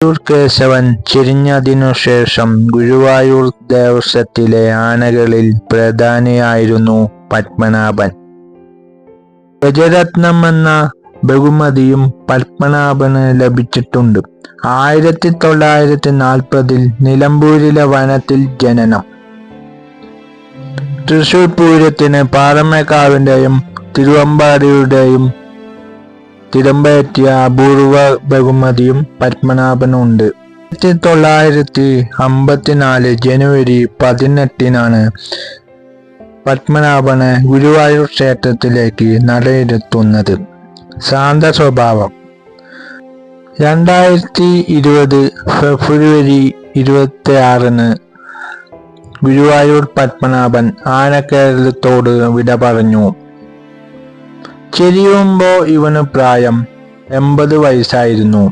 ഗുരുവായൂർ കേശവൻ ചിരിഞ്ഞതിനു ശേഷം ഗുരുവായൂർ ദേവസ്വത്തിലെ ആനകളിൽ പ്രധാനിയായിരുന്നു പത്മനാഭൻ. ഗജരത്നം എന്ന ബഹുമതിയും പത്മനാഭന് ലഭിച്ചിട്ടുണ്ട്. ആയിരത്തി തൊള്ളായിരത്തി നാൽപ്പതിൽ നിലമ്പൂരിലെ വനത്തിൽ ജനനം. തൃശൂർ പൂരത്തിന് പാറമേക്കാവിന്റെയും തിരുവമ്പാടിയുടെയും തിരമ്പേറ്റിയ അപൂർവ ബഹുമതിയും പത്മനാഭനുണ്ട്. ആയിരത്തി തൊള്ളായിരത്തി അമ്പത്തിനാല് ജനുവരി പതിനെട്ടിനാണ് പത്മനാഭന് ഗുരുവായൂർ ക്ഷേത്രത്തിലേക്ക് നടയിരുത്തുന്നത്. ശാന്ത സ്വഭാവം രണ്ടായിരത്തി ഇരുപത് ഫെബ്രുവരി ഇരുപത്തി ആറിന് ഗുരുവായൂർ പത്മനാഭൻ ആനക്കേരളത്തോട് വിട പറഞ്ഞു. ചെരിയുമ്പോ ഇവന് പ്രായം എൺപത് വയസ്സായിരുന്നു.